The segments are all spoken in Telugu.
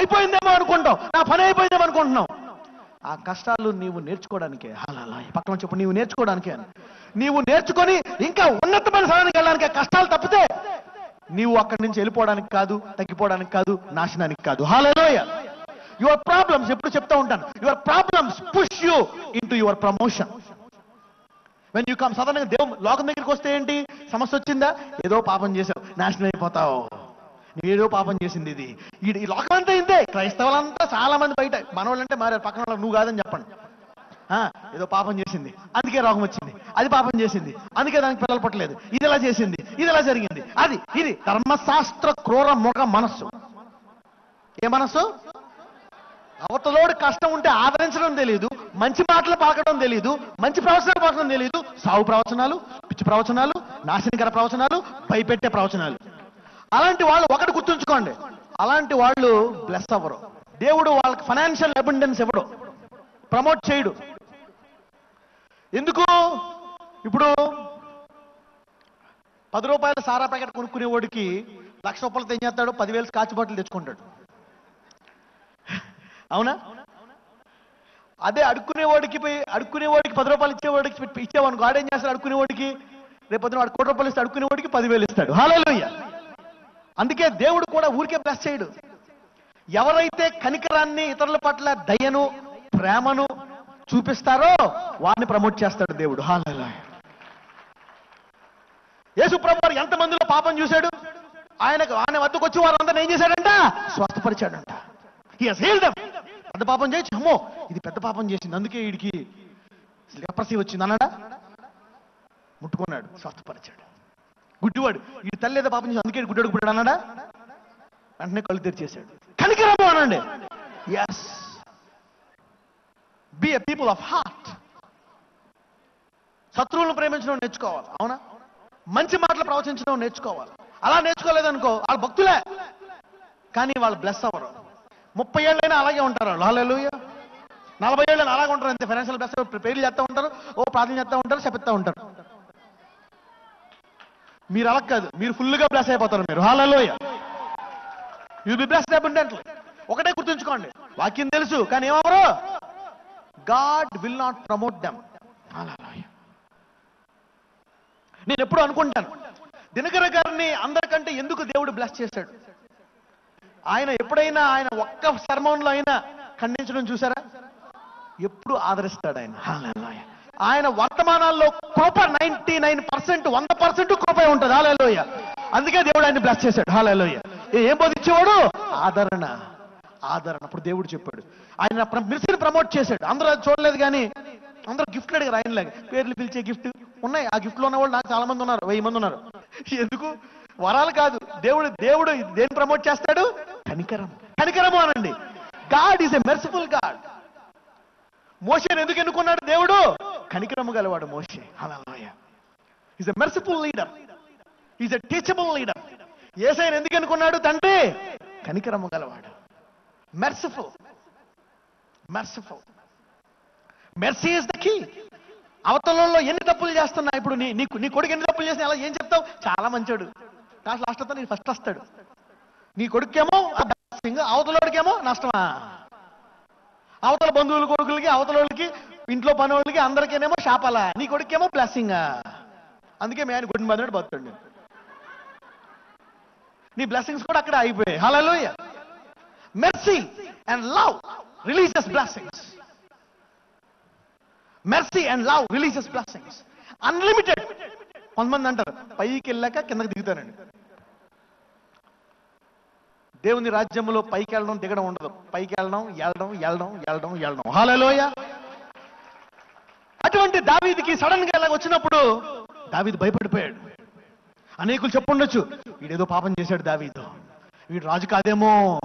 అయిపోయిందేమో అనుకుంటావు నా పని అయిపోయిందేమో అనుకుంటున్నావు ఆ కష్టాలు నీవు నేర్చుకోవడానికే. అలా పక్కన చెప్పు నీవు నేర్చుకోవడానికే అని. నీవు నేర్చుకొని ఇంకా ఉన్నతమైన స్థానానికి వెళ్ళడానికి కష్టాలు తప్పితే నీవు అక్కడి నుంచి వెళ్ళిపోవడానికి కాదు తగ్గిపోవడానికి కాదు నాశనానికి కాదు. హాలలోయ యువర్ ప్రాబ్లమ్స్ ఎప్పుడు చెప్తా ఉంటాను. Your problems push you into your promotion when you come సాధారణంగా దేవుడు లోకం దగ్గరికి వస్తే ఏంటి? సమస్య వచ్చిందా? ఏదో పాపం చేసావు. నాశనం అయిపోతావు. ఏదో పాపం చేసింది ఇది. ఈ లోకం అంతా ఇంతే. క్రైస్తవులంతా చాలా మంది బయట. మనోళ్ళంటే మారారు పక్కన వాళ్ళకి నువ్వు కాదని చెప్పండి. ఆ, ఏదో పాపం చేసింది. అందుకే రోగం వచ్చింది. అది పాపం చేసింది. అందుకే దానికి పిల్లలు పట్టలేదు. ఇది ఎలా చేసింది? ఇది ఎలా జరిగింది? అది ఇది ధర్మశాస్త్ర క్రూర ముఖ మనస్సు. ఏ మనస్సు? అవతలోడు కష్టం ఉంటే ఆదరించడం తెలియదు మంచి మాటలు పలకడం తెలియదు మంచి ప్రవచనాలు పలకడం తెలియదు సాగు ప్రవచనాలు పిచ్చి ప్రవచనాలు నాశనకర ప్రవచనాలు భయపెట్టే ప్రవచనాలు. అలాంటి వాళ్ళు ఒకటి గుర్తుంచుకోండి. అలాంటి వాళ్ళు బ్లెస్ అవ్వరు. దేవుడు వాళ్ళకి ఫైనాన్షియల్ అబెండెన్స్ ఇవ్వడు. ప్రమోట్ చేయడు. ఎందుకు? ఇప్పుడు పది రూపాయల సారా ప్యాకెట్ కొనుక్కునే వాడికి లక్ష రూపాయలతో ఏం చేస్తాడు పదివేలు స్కాచ్ బాటిల్ తెచ్చుకుంటాడు. అవునా? అదే అడుక్కునేవాడికి పోయి అడుక్కునేవాడికి పది రూపాయలు ఇచ్చేవాడికి ఇచ్చేవాడికి ఏం చేస్తాడు? అడుక్కునేవాడికి రేపు పొద్దున వాడు కోటి రూపాయలు ఇస్తే అడుక్కునేవాడికి పదివేలు ఇస్తాడు. హాలలోయ అందుకే దేవుడు కూడా ఊరికే బ్లెస్ చేయడు. ఎవరైతే కనికరాన్ని ఇతరుల పట్ల దయను ప్రేమను చూపిస్తారో వారిని ప్రమోట్ చేస్తాడు దేవుడు. హాలలోయ యేసు ప్రభు వారు ఎంతమందిలో పాపం చూశాడు? ఆయనకు ఆయన వద్దకు వచ్చి వారందరూ ఏం చేశాడంట? స్వస్థపరిచాడంట. పెద్ద పాపం చేయొచ్చు అమ్మో ఇది పెద్ద పాపం చేసింది. అందుకే వీడికి లెప్రసీ వచ్చింది అన్నాడా? ముట్టుకున్నాడు స్వస్థపరిచాడు. గుడ్డివాడు. ఈ తల్లి ఏదో పాపం చేసి అందుకే గుడ్డాడు గుడ్డాడు అన్నాడా? వెంటనే కళ్ళు తెరిచేశాడు. కనికరము అనండి. Yes be a people of heart శత్రువులను ప్రేమించడం నేర్చుకోవాలి. అవునా? మంచి మాటలు ప్రవచించడం నేర్చుకోవాలి. అలా నేర్చుకోలేదనుకో వాళ్ళ భక్తులే. కానీ వాళ్ళు బ్లెస్ అవ్వరు. ముప్పై ఏళ్ళైనా అలాగే ఉంటారు. లాలూయ నలభై ఏళ్ళైనా అలాగే ఉంటారు అంతే. ఫైనాన్షియల్ బ్లెస్ పేర్లు చేస్తూ ఉంటారు ఓ ప్రార్థన చేస్తూ ఉంటారు చెప్పిస్తూ ఉంటారు. మీరు అలా కాదు మీరు ఫుల్గా బ్లెస్ అయిపోతారు మీరు. హాలలోయ యూ బి బ్లెస్ అబండెంట్లీ ఒకటే గుర్తుంచుకోండి. వాక్యం తెలుసు కానీ ఏమవరు? God will not promote them నేను ఎప్పుడు అనుకుంటాను దినకర గారిని అందరికంటే ఎందుకు దేవుడు బ్లెస్ చేశాడు? ఆయన ఎప్పుడైనా ఆయన ఒక్క శర్మంలో అయినా ఖండించడం చూసారా? ఎప్పుడు ఆదరిస్తాడు ఆయన. హల్లెలూయా. ఆయన వర్తమానాల్లో కృప నైన్టీ నైన్ పర్సెంట్ వంద పర్సెంట్ కృపే ఉంటుంది. హాలలోయ. అందుకే దేవుడు ఆయన బ్లెస్ చేశాడు. హాలలోయ. ఏం బోధించేవాడు? ఆదరణ. ఆదరణ. అప్పుడు దేవుడు చెప్పాడు. ఆయన మిర్సిని ప్రమోట్ చేశాడు. అందరూ అది చూడలేదు కానీ అందరూ గిఫ్ట్లు అడిగారు ఆయనలాగా. పేర్లు పిలిచే గిఫ్ట్ ఉన్నాయి. ఆ గిఫ్ట్లో ఉన్న వాళ్ళు నాకు చాలా మంది ఉన్నారు. వెయ్యి మంది ఉన్నారు. ఎందుకు? వరాలు కాదు. దేవుడు దేవుడు దేని ప్రమోట్ చేస్తాడు? కనికరం కనికరము అనండి. God is a merciful God. Motion ఎందుకు ఎన్నుకున్నాడు దేవుడు? కనికరము గలవాడు మోషే. Hallelujah. Is a merciful leader is a teachable leader ఏసైని ఎందుకు అనుకున్నాడు? తండ్రి కనికరము గలవాడు. Merciful merciful mercy is the key అవతలలో ఎన్ని తప్పులు చేస్తున్నా ఇప్పుడు నీ నీకు నీ కొడుకు ఎన్ని తప్పులు చేసినా అలా ఏం చెప్తావు? చాలా మంచోడు. కాస్త లాస్ట్ వస్తా నీ ఫస్ట్ వస్తాడు. నీ కొడుకేమో అవతలోడికేమో నష్టమా? అవతల బంధువుల కొడుకులకి అవతల వాళ్ళకి ఇంట్లో పని వాళ్ళకి అందరికీనేమో శాపాలా నీ కొడుకేమో బ్లెస్సింగ్ అందుకే మీ ఆయన గుడ్ మదనడు బతుండి నీ బ్లెస్సింగ్స్ కూడా అక్కడ అయిపోయాయి hallelujah mercy and love religious blessings mercy and love religious blessings unlimited కొంతమంది అంటారు పైకి వెళ్ళాక కిందకి దిగుతారండి దేవుని రాజ్యంలో పైకి వెళ్ళడం దిగడం ఉండదు. పైకి వెళ్ళడం వెళ్ళడం వెళ్ళడం వెళ్ళడం. వెళ్ళడం హాలలోయ అటువంటి దావీదికి సడన్గా ఇలా వచ్చినప్పుడు దావీది భయపడిపోయాడు. అనేకులు చెప్పుండొచ్చు వీడేదో పాపం చేశాడు దావీదు. వీడు రాజు కాదేమో.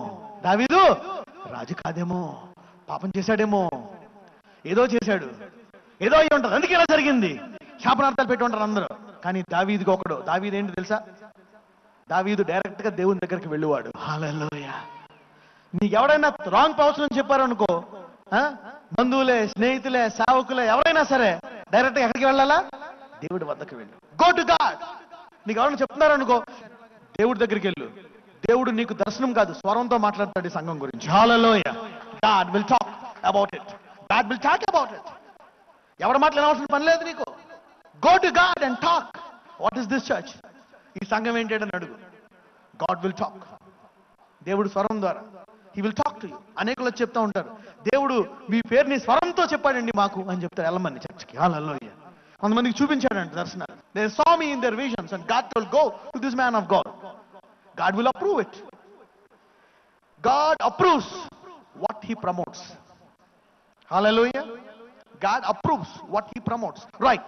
దావీదు రాజు కాదేమో. పాపం చేశాడేమో. ఏదో చేశాడు. ఏదో అయ్యి ఉంటుంది. అందుకే ఇలా జరిగింది. శాపనార్థాలు పెట్టి ఉంటారు అందరూ. కానీ దావీదికి ఒకడు దావీది ఏంటి తెలుసా? దావీదు డైరెక్ట్గా దేవుని దగ్గరికి వెళ్ళేవాడు. హాలలోయ. నీకు ఎవడైనా రాంగ్ ప్రవచనం చెప్పారనుకో బంధువులే స్నేహితులే సేవకులే ఎవరైనా సరే డైరెక్ట్గా ఎక్కడికి వెళ్ళాలా? దేవుడి వద్దకు వెళ్ళు. గో టు గాడ్ నీకు ఎవరైనా చెప్తున్నారనుకో దేవుడి దగ్గరికి వెళ్ళు. దేవుడు నీకు దర్శనం కాదు స్వరంతో మాట్లాడతాడు ఈ సంఘం గురించి. Hallelujah God will talk about it God will talk about it ఎవరి మాట్లాడవలసిన పని లేదు నీకు? Go to God and talk what is this church ఈ సంఘం ఏంటని అడుగు. గాడ్ విల్ టాక్ దేవుడు స్వరం ద్వారా. He will talk to you అనేకులు చెప్తా ఉంటారు. దేవుడు మీ పేరుని స్వరంతో చెప్పాడండి మాకు అని చెప్తారు వెళ్ళమని చర్చకి. హాలలోయ కొంతమందికి చూపించాడంట దర్శనాలు. They saw me in their visions and God will go to this man of God God will approve it God approves what he promotes hallelujah God approves what he promotes right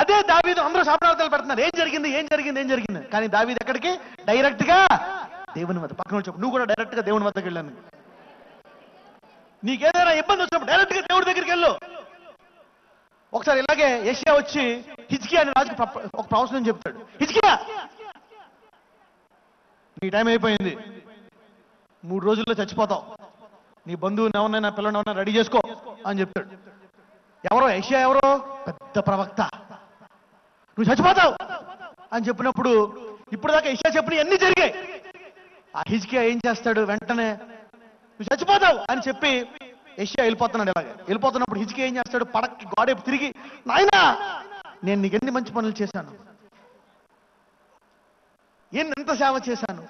అదే దావీదు అందరూ శాపనార్థాలు పెడుతున్నారు. ఏం జరిగింది? ఏం జరిగింది? ఏం జరిగింది? కానీ దావీదు ఎక్కడికి? డైరెక్ట్గా దేవుని వద్ద. పక్కన చెప్పు నువ్వు కూడా డైరెక్ట్గా దేవుని వద్దకు వెళ్ళాను. నీకేదైనా ఇబ్బంది వచ్చినప్పుడు డైరెక్ట్గా దేవుడి దగ్గరికి వెళ్ళు. ఒకసారి ఇలాగే ఏషియా వచ్చి హిజ్కియా అనే రాజుకి ఒక ప్రవచనం చెప్తాడు. హిజ్కియా! నీ టైం అయిపోయింది. మూడు రోజుల్లో చచ్చిపోతావు. నీ బంధువుని ఎవరినైనా పిల్లని ఎవరైనా రెడీ చేసుకో అని చెప్తాడు. ఎవరో? ఏషియా ఎవరో? పెద్ద ప్రవక్త. నువ్వు చచ్చిపోతావు అని చెప్పినప్పుడు ఇప్పుడు దాకా ఏషియా చెప్పిన అన్ని జరిగాయి. ఆ హిజ్కియా ఏం చేస్తాడు? వెంటనే నువ్వు చచ్చిపోతావు అని చెప్పి ఏషియా వెళ్ళిపోతున్నాడు ఇలాగే. వెళ్ళిపోతున్నప్పుడు హిజ్కి ఏం చేస్తాడు? పడక్కి గోడేపు తిరిగి నాయనా నేను నీకు ఎన్ని మంచి పనులు చేశాను. ఎన్ని ఎంత సేవ చేశాను.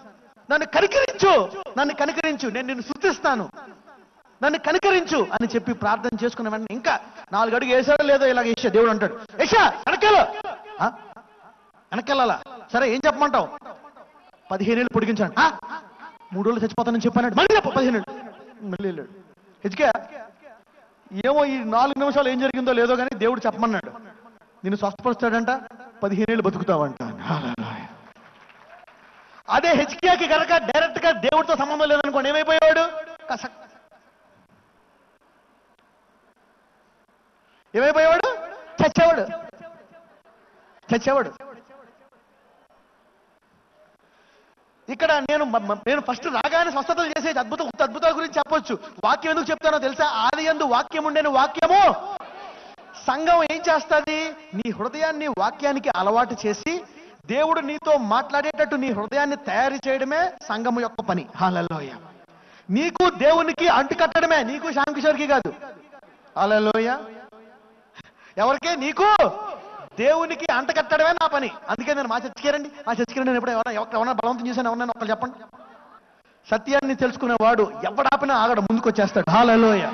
నన్ను కనికరించు నన్ను కనికరించు నేను నిన్ను శుద్ధిస్తాను నన్ను కనికరించు అని చెప్పి ప్రార్థన చేసుకున్న వెంటనే ఇంకా నాలుగు అడుగు వేసాడో లేదో ఇలాగ ఏషియా దేవుడు అంటాడు. ఏషియా వెనకెళ్ళు వెనకెళ్ళాలా సరే ఏం చెప్పమంటావు? పదిహేను ఏళ్ళు పొడిగించాడు మూడు రోజులు చచ్చిపోతానని చెప్పాను మళ్ళీ పదిహేను మళ్ళీ వెళ్ళాడు. హెచ్కే ఏమో ఈ నాలుగు నిమిషాలు ఏం జరిగిందో లేదో కానీ దేవుడు చెప్పమన్నాడు. నిన్ను స్వస్థపరుస్తాడంట పదిహేను ఏళ్ళు బతుకుతావంట అదే హెచ్కేకి కనుక డైరెక్ట్గా దేవుడితో సంబంధం లేదనుకోండి ఏమైపోయాడు కసక్ ఏమైపోయేవాడు? చచ్చేవాడు. చచ్చేవాడు. ఇక్కడ నేను నేను ఫస్ట్ రాగానే స్వస్థతలు చేసే అద్భుత అద్భుతాల గురించి చెప్పొచ్చు. వాక్యం ఎందుకు చెప్తానో తెలుసా? ఆది ఎందు వాక్యం ఉండేని వాక్యము. సంఘం ఏం చేస్తుంది? నీ హృదయాన్ని వాక్యానికి అలవాటు చేసి దేవుడు నీతో మాట్లాడేటట్టు నీ హృదయాన్ని తయారు చేయడమే సంఘము యొక్క పని. హాలలోయ నీకు దేవునికి అంటుకట్టడమే నీకు శ్యామకిషోర్కి కాదు. హాలలోయ ఎవరికే? నీకు. దేవునికి అంటకట్టడమే నా పని. అందుకే నేను మా చచ్చికేరండి మా చచ్చికేరండి నేను ఎప్పుడు ఎవరైనా ఎవరైనా బలవంతం చేశాను ఎవరైనా ఒకరు చెప్పండి. సత్యాన్ని తెలుసుకునేవాడు ఎవడాపినా ఆగడ ముందుకు వచ్చేస్తాడు hallelujah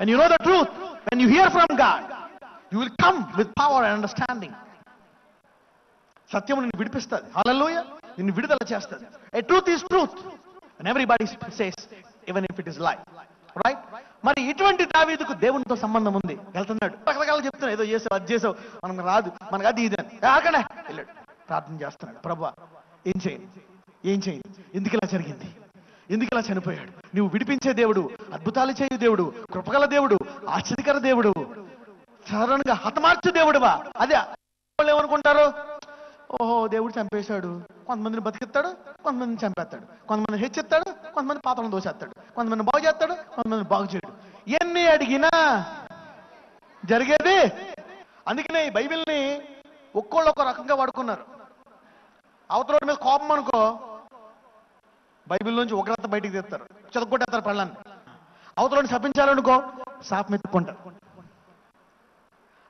and you know the truth When you hear from God you will come with power and understanding సత్యం నిన్ను విడిపిస్తుంది. హాలలోయ నిన్ను విడుదల చేస్తుంది. A truth is truth and everybody says even if it is life right మరి ఇటువంటి దావీదుకు దేవునితో సంబంధం ఉంది. వెళ్తున్నాడు. రకరకాల చెప్తున్నాడు. ఏదో చేసావు అది చేసావు. మనకు రాదు. మనకు అది ఇది అని. ఆగనే వెళ్ళాడు. ప్రార్థన చేస్తున్నాడు. ప్రభా ఏం చేయండి? ఏం చేయండి? ఎందుకు ఇలా జరిగింది? ఎందుకు ఇలా చనిపోయాడు? నువ్వు విడిపించే దేవుడు అద్భుతాలు చేయు దేవుడు కృపగల దేవుడు ఆశ్చర్యకర దేవుడు సాధారణంగా హతమార్చు దేవుడువా? అదే వాళ్ళు ఏమనుకుంటారు? ఓహో దేవుడు చంపేశాడు. కొంతమందిని బతికిస్తాడు కొంతమందిని చంపేస్తాడు. కొంతమంది హెచ్చిస్తాడు కొంతమంది పాత్రను దోసేస్తాడు. కొంతమంది బాగు చేస్తాడు కొంతమంది బాగు చేయడు. ఎన్ని అడిగినా జరిగేది. అందుకనే ఈ బైబిల్ని ఒక్కోళ్ళు ఒక రకంగా వాడుకున్నారు. అవతల మీద కోపం అనుకో బైబిల్ నుంచి ఉగ్రత బయటికి తెస్తారు. చదువుకుంటేస్తారు పళ్ళని అవతలని శపించాలనుకో శాపం ఎత్తుకుంటారు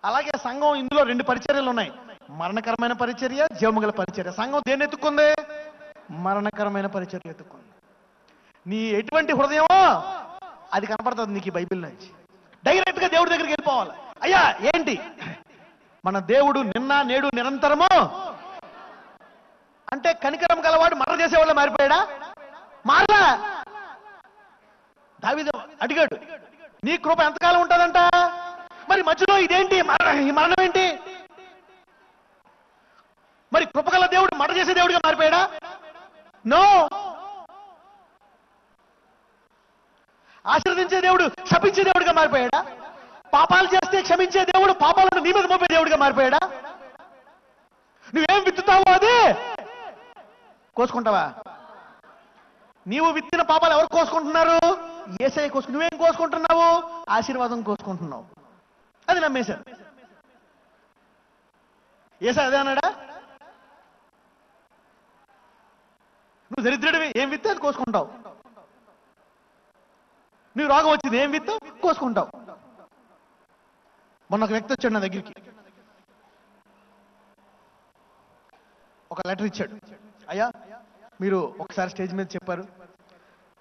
అలాగే సంఘం ఇందులో రెండు పరిచర్యలు ఉన్నాయి. మరణకరమైన పరిచర్య జీవముగల పరిచర్య. సంఘం దేన్ని ఎత్తుక్కుంది? మరణకరమైన పరిచర్య ఎత్తుకుంది నీ ఎటువంటి హృదయమో అది కనపడుతుంది నీకు ఈ బైబిల్ నుంచి. డైరెక్ట్గా దేవుడి దగ్గరికి వెళ్ళిపోవాలి. అయ్యా ఏంటి? మన దేవుడు నిన్న నేడు నిరంతరము అంటే కనికరం గలవాడు మరణ చేసేవాళ్ళు మారిపోయాడా? మారలా? దావీదు అడిగాడు నీ కృప ఎంతకాలం ఉంటుందంట? మరి మధ్యలో ఇదేంటి? మరణ ఈ మరణం ఏంటి? మరి కృపగల దేవుడు మడ చేసే దేవుడిగా మారిపోయాడా? నో. ఆశీర్వదించే దేవుడు శపించే దేవుడిగా మారిపోయాడా? పాపాలు చేస్తే క్షమించే దేవుడు పాపాలను నీ మీద మోపే దేవుడిగా మారిపోయాడా? నువ్వేం విత్తుతావో అదే. కోసుకుంటావా? నీవు విత్తిన పాపాలు ఎవరు కోసుకుంటున్నారు? ఏసఐ కోసుకు నువ్వేం కోసుకుంటున్నావు? ఆశీర్వాదం కోసుకుంటున్నావు. అది నమ్మేశారు. ఏసై అదే అన్నాడా? నువ్వు దరిద్రుడివి ఏం విత్తే అది కోసుకుంటావు. నువ్వు రోగం వచ్చింది ఏం విత్తావు? కోసుకుంటావు. మొన్న ఒక వ్యక్తి వచ్చాడు నా దగ్గరికి. ఒక లెటర్ ఇచ్చాడు. అయ్యా మీరు ఒకసారి స్టేజ్ మీద చెప్పారు.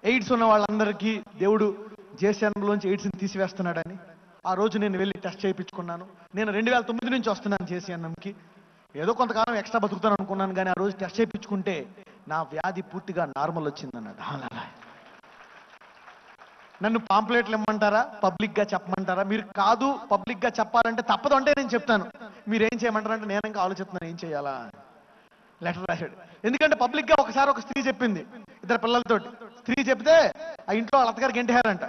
ఎయిడ్స్ ఉన్న వాళ్ళందరికీ దేవుడు జేసీఎన్లోంచి ఎయిడ్స్ని తీసివేస్తున్నాడని. ఆ రోజు నేను వెళ్ళి టెస్ట్ చేయించుకున్నాను. నేను రెండు వేల తొమ్మిది నుంచి వస్తున్నాను జేసీఎన్ఎంకి. ఏదో కొంతకాలం ఎక్స్ట్రా బతుకుతాను అనుకున్నాను కానీ ఆ రోజు టెస్ట్ చేయించుకుంటే నా వ్యాధి పూర్తిగా నార్మల్ వచ్చిందన్నాడు. అలా నన్ను పాంప్లెట్లు ఇమ్మంటారా? పబ్లిక్గా చెప్పమంటారా? మీరు కాదు పబ్లిక్గా చెప్పాలంటే తప్పదు అంటే నేను చెప్తాను. మీరు ఏం చేయమంటారంటే నేను ఇంకా ఆలోచిస్తున్నాను ఏం చేయాలా లెటర్ రాశాడు. ఎందుకంటే పబ్లిక్గా ఒకసారి ఒక స్త్రీ చెప్పింది ఇద్దరు పిల్లలతో స్త్రీ చెప్తే ఆ ఇంట్లో వాళ్ళ అత్తగారికి గెంటేశారంట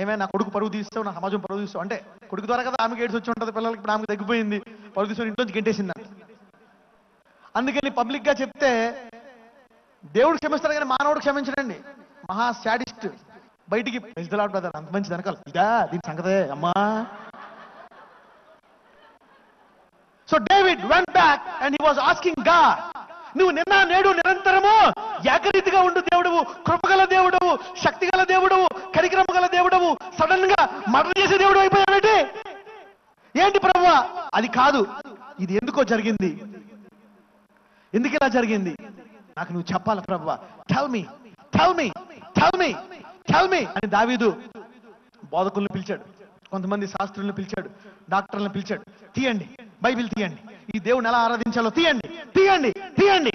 ఏమైనా నా కొడుకు పరుగు తీస్తావు నా సమాజం పరుగు తీస్తావు. అంటే కొడుకు ద్వారా కదా ఆమెకి ఏడ్స్ వచ్చి ఉంటుంది పిల్లలకి ఇప్పుడు ఆమెకు తగ్గిపోయింది. పరుగు తీసుకొని ఇంట్లోంచి గెంటేసింది అందుకని పబ్లిక్గా చెప్తే దేవుడు క్షమిస్తాడు కానీ మానవుడు క్షమించడండి. మహా శాడిస్ట్. బయటికి పెద్దలాడు బ్రదర్ అంత మంచి వెనకాల ఇదా దీని సంగతే. అమ్మా. So David went back and he was ఆస్కింగ్గా నువ్వు నిన్న నేడు నిరంతరము ఏకరీతిగా ఉండు దేవుడవు కృపగల దేవుడవు శక్తిగల దేవుడవు కరిక్రమ గల దేవుడవు సడన్గా మర్డర్ చేసే దేవుడు అయిపోయావేంటి ఏంటి ప్రభు? అది కాదు. ఇది ఎందుకో జరిగింది? ఎందుకు ఇలా జరిగింది? నాకు నువ్వు చెప్పాలి ప్రభు tell me tell me tell me tell me అని దావీదు బోధకులను పిలిచాడు. కొంతమంది శాస్త్రులను పిలిచాడు డాక్టర్లను పిలిచాడు. తీయండి బైబిల్ తీయండి. ఈ దేవుని ఎలా ఆరాధించాలో తీయండి తీయండి తీయండి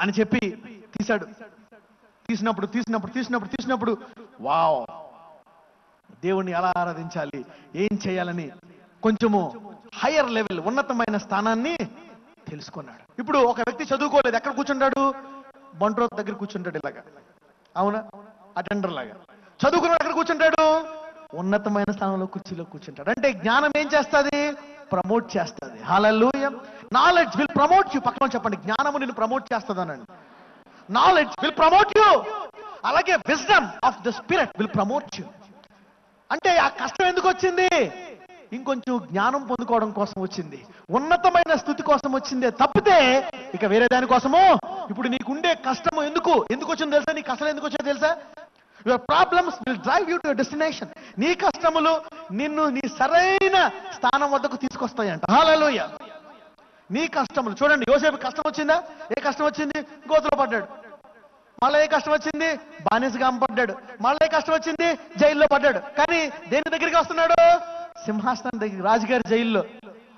అని చెప్పి తీశాడు. తీసినప్పుడు తీసినప్పుడు తీసినప్పుడు తీసినప్పుడు వావ్ దేవుణ్ణి ఎలా ఆరాధించాలి ఏం చేయాలని కొంచెము హయ్యర్ లెవెల్ ఉన్నతమైన స్థానాన్ని తెలుసుకున్నాడు. ఇప్పుడు ఒక వ్యక్తి చదువుకోలేదు ఎక్కడ కూర్చుంటాడు? బంట్రో దగ్గర కూర్చుంటాడు ఇలాగా. అవునా? అటెండర్ లాగా. చదువుకున్నాడు ఎక్కడ కూర్చుంటాడు? ఉన్నతమైన స్థానంలో కుర్చీలో కూర్చుంటాడు. అంటే జ్ఞానం ఏం చేస్తుంది? ప్రమోట్ చేస్తుంది. హాలూయ నాలెడ్జ్ విల్ ప్రమోట్ యూ పక్కన చెప్పండి. జ్ఞానము నేను ప్రమోట్ చేస్తుంది అనండి నాలెడ్జ్ విల్ ప్రమోట్ యూ అలాగే wisdom of the spirit will promote you అంటే ఆ కష్టం ఎందుకు వచ్చింది? ఇంకొంచెం జ్ఞానం పొందుకోవడం కోసం వచ్చింది. ఉన్నతమైన కోసం వచ్చిందే తప్పితే ఇక వేరే దానికోసము? ఇప్పుడు నీకుండే కష్టము ఎందుకు? ఎందుకు వచ్చిందో తెలుసా? నీ కష్టం ఎందుకు వచ్చో తెలుసా? Your problems will drive you to destination నీ కష్టములు నిన్ను నీ సరైన స్థానం వద్దకు తీసుకొస్తాయంట. హాలలోయ నీ కష్టములు. చూడండి యోసేపు కష్టం వచ్చిందా? ఏ కష్టం వచ్చింది? గోతులో పడ్డాడు. మళ్ళీ ఏ కష్టం వచ్చింది? బానిసగా పడ్డాడు. మళ్ళీ ఏ కష్టం వచ్చింది? జైల్లో పడ్డాడు. కానీ దేని దగ్గరికి వస్తున్నాడు? సింహాసనం దగ్గర రాజుగారి జైల్లో.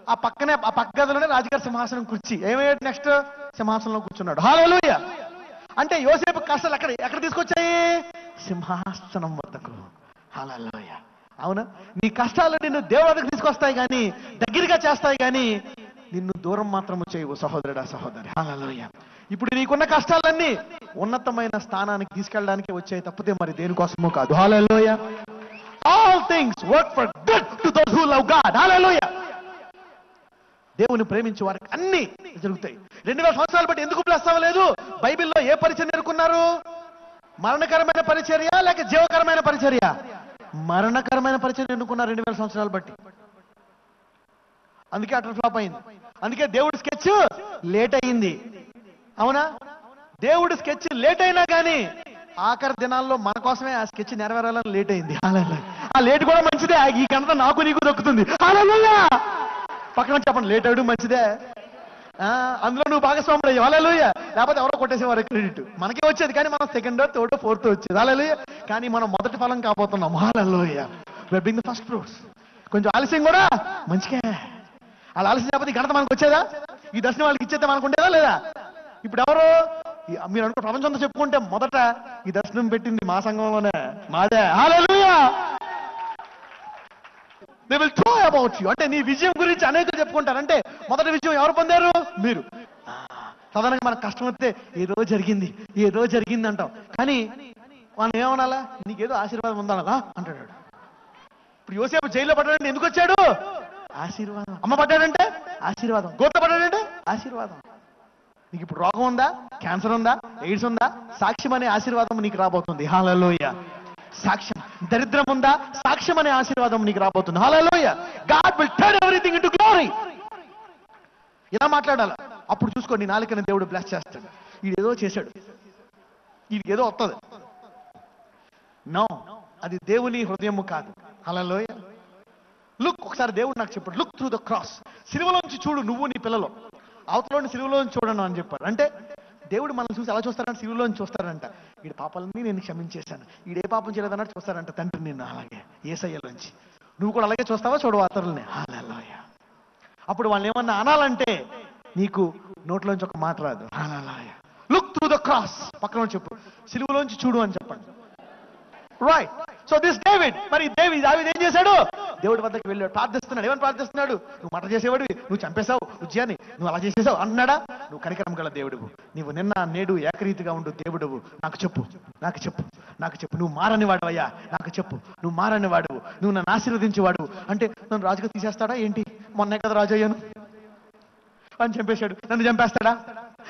ఆ పక్కనే ఆ పక్క గదిలోనే రాజుగారి సింహాసనం కుర్చీ. ఏమయ్యాడు నెక్స్ట్ సింహాసనంలో కూర్చున్నాడు. హాలూయ అంటే యోసేపు కష్టాలు ఎక్కడ ఎక్కడ తీసుకొచ్చాయి? సింహాసనం వద్దకు. హాలలోయ అవునా? నీ కష్టాలు నిన్ను దేవుడి వద్దకు తీసుకొస్తాయి కానీ దగ్గరగా చేస్తాయి కానీ నిన్ను దూరం మాత్రము చేయవు సహోదరుడా సహోదరి. హాలలోయ ఇప్పుడు నీకున్న కష్టాలన్నీ ఉన్నతమైన స్థానానికి తీసుకెళ్ళడానికి వచ్చాయి తప్పితే మరి దేనికోసమో కాదు. Hallelujah all things work for good to those who love God hallelujah దేవుని ప్రేమించే వారికి అన్ని జరుగుతాయి. రెండు వేల సంవత్సరాలు బట్టి ఎందుకు ప్లస్ అవ్వలేదు? బైబిల్లో ఏ పరిచయం నేర్కొన్నారు మరణకరమైన పరిచర్య లేక జీవకరమైన పరిచర్య? మరణకరమైన పరిచర్య ఎన్నుకున్నారు రెండు వేల సంవత్సరాలు బట్టి? అందుకే అట్లా ఫ్లాప్ అయింది. అందుకే దేవుడి స్కెచ్ లేట్ అయింది. అవునా? దేవుడి స్కెచ్ లేట్ అయినా కానీ ఆఖరి దినాల్లో మన కోసమే ఆ స్కెచ్ నెరవేరాలని లేట్ అయింది. హల్లెలూయా. ఆ లేట్ కూడా మంచిదే. ఈ కనుక నాకు నీకు దక్కుతుంది. అలా పక్కన చెప్పండి లేట్ అవ్వడం మంచిదే. అందులో నువ్వు భాగస్వాముడు అయ్యి అలలుయ లేకపోతే ఎవరో కొట్టేసేవారు క్రెడిట్ మనకే వచ్చేది కానీ మనం సెకండ్ థర్డ్ ఫోర్త్ వచ్చేది. అలలుయ కానీ మనం మొదటి ఫలం కాబోతున్నాం. అలలోయ వెబ్బింగ్ ద ఫస్ట్ ఫ్రూట్స్ కొంచెం ఆలస్యం కూడా? మంచిగా అలా ఆలస్యం లేకపోతే ఈ ఘనత మనకు వచ్చేదా? ఈ దర్శనం వాళ్ళకి ఇచ్చేస్తే మనకు ఉండేదా లేదా? ఇప్పుడు ఎవరు? ఈ- మీరు అనుకో ప్రపంచంతో చెప్పుకుంటే మొదట ఈ దర్శనం పెట్టింది మా సంఘంలోనే. మాదే. Hallelujah they will throw about you అంటే నీ విజయం గురించి అనేకులు చెప్పుకుంటారు. అంటే మొదటి విజయం ఎవరు పొందారు? మీరు. సాధారణంగా మనకు కష్టం వస్తే ఏదో జరిగింది ఏదో జరిగింది అంటాం. కానీ మనం ఏమనాలా? నీకేదో ఆశీర్వాదం ఉందనాలా? అంటాడు. ఇప్పుడు యోసేపు జైల్లో పడ్డాడంటే ఎందుకు వచ్చాడు? ఆశీర్వాదం. అమ్మ పడ్డాడంటే? ఆశీర్వాదం. గోత పడ్డాడంటే? ఆశీర్వాదం. నీకు ఇప్పుడు రోగం ఉందా? క్యాన్సర్ ఉందా? ఎయిడ్స్ ఉందా? సాక్ష్యం అనే ఆశీర్వాదం నీకు రాబోతుంది. హాలలోయ. సాక్ష్యం దరిద్రం ఉందా సాక్ష్యం అనే ఆశీర్వాదం నీకు రాబోతుంది. Hallelujah God will turn everything into glory ఇలా మాట్లాడాలి? అప్పుడు చూసుకోండి నాలుకని దేవుడు బ్లెస్ చేస్తాడు. ఏదో చేశాడు. ఇది ఏదో వస్తుంది నో అది దేవుని హృదయము కాదు. హలోయ లుక్ ఒకసారి దేవుడు నాకు చెప్పాడు. లుక్ త్రూ ద క్రాస్ సిలువలోంచి చూడు నువ్వు నీ పిల్లలు. అవతలోని సిలువలోంచి చూడను అని చెప్పాడు. అంటే దేవుడు మనల్ని చూసి ఎలా చూస్తారంటే సిలువలోంచి చూస్తారంట. వీడి పాపాలన్నీ నేను క్షమించేశాను. ఈడే పాపం చేయలేదన్నట్టు చూస్తారంట తండ్రి నిన్ను అలాగే ఏసయ్యలోంచి నువ్వు కూడా అలాగే చూస్తావా? చూడు అతరుల్ని. హలోయ అప్పుడు వాళ్ళు ఏమన్నా అనాలంటే నీకు నోట్లోంచి ఒక మాట రాదు. హలోయ లుక్ త్రూ ద క్రాస్ పక్కన చెప్పు. సిలువలోంచి చూడు అని చెప్పండి. రైట్ సో దిస్ డేవిడ్ మరి డేవిడ్ దావిడ్ ఏం చేశాడు? దేవుడి వద్దకు వెళ్ళాడు ప్రార్థిస్తున్నాడు. ఏమని ప్రార్థిస్తున్నాడు? నువ్వు మట చేసేవాడివి నువ్వు చంపేశావు ఉజ్జయాన్ని నువ్వు అలా చేసేసావు అన్నాడా? నువ్వు కనికరం గల దేవుడువు నీవు నిన్న నేడు ఏకరీతిగా ఉండు దేవుడువు. నాకు చెప్పు నాకు చెప్పు నాకు చెప్పు. నువ్వు మారని వాడవయ్యా నాకు చెప్పు. నువ్వు మారని వాడువు నువ్వు నన్ను ఆశీర్వదించేవాడు అంటే నన్ను రాజుగా తీసేస్తాడా? ఏంటి? మొన్నే కదా రాజు అయ్యాను. అని చంపేశాడు. నన్ను చంపేస్తాడా?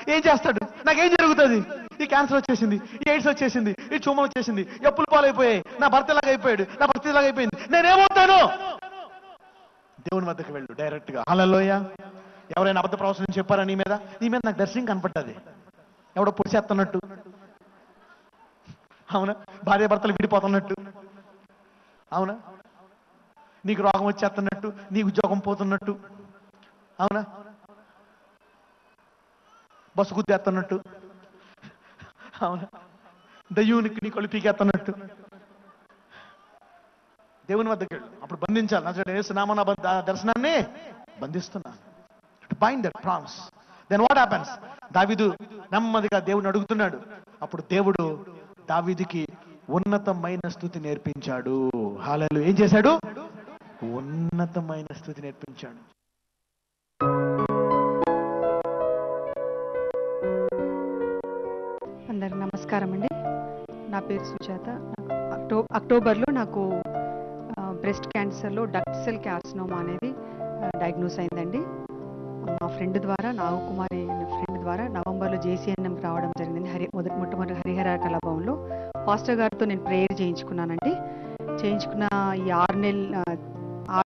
ఏం చేస్తాడు? నాకేం జరుగుతుంది? ఈ క్యాన్సర్ వచ్చేసింది ఈ ఎయిడ్స్ వచ్చేసింది ఈ చూమ వచ్చేసింది ఎప్పులు పాలైపోయాయి నా భర్త ఇలాగ అయిపోయాడు నా భర్త ఇలాగ అయిపోయింది. నేనేమవుతాను? దేవుని వద్దకు వెళ్ళు డైరెక్ట్గా. హలోయ ఎవరైనా అబద్ధ ప్రవచనం చెప్పారా నీ మీద? నీ మీద నాకు దర్శనం కనపడ్డది. ఎవడో పొడిచేస్తున్నట్టు. అవునా? భార్య భర్తలు విడిపోతున్నట్టు. అవునా? నీకు రోగం వచ్చేస్తున్నట్టు నీ ఉద్యోగం పోతున్నట్టు. అవునా? బస్సు గుద్దేస్తున్నట్టు. అవునా దయ్యూనికి కొలిపికెత్తనట్టు దేవుని వద్దకు వెళ్ళు. అప్పుడు బంధించాలి. నా వేస్తున్నామన్న దర్శనాన్ని బంధిస్తున్నాను bind that promise then what happens దావిదు నెమ్మదిగా దేవుని అడుగుతున్నాడు. అప్పుడు దేవుడు దావిదికి ఉన్నతమైన స్థుతి నేర్పించాడు. హాలలు ఏం చేశాడు? ఉన్నతమైన స్థుతి నేర్పించాడు. అందరికి నమస్కారం అండి. నా పేరు సుజాత. అక్టో అక్టోబర్లో నాకు బ్రెస్ట్ క్యాన్సర్లో డక్ట్ సెల్ కార్సినోమా అనేది డయాగ్నోస్ అయిందండి. మా ఫ్రెండ్ ద్వారా నాగకుమారి ఫ్రెండ్ ద్వారా నవంబర్లో జేసీఎన్ఎం రావడం జరిగింది. హరి మొదటి మొట్టమొదటి హరిహర కళాభవంలో పాస్టర్ గారితో నేను ప్రేయర్ చేయించుకున్నానండి. చేయించుకున్న ఈ ఆరు నెలల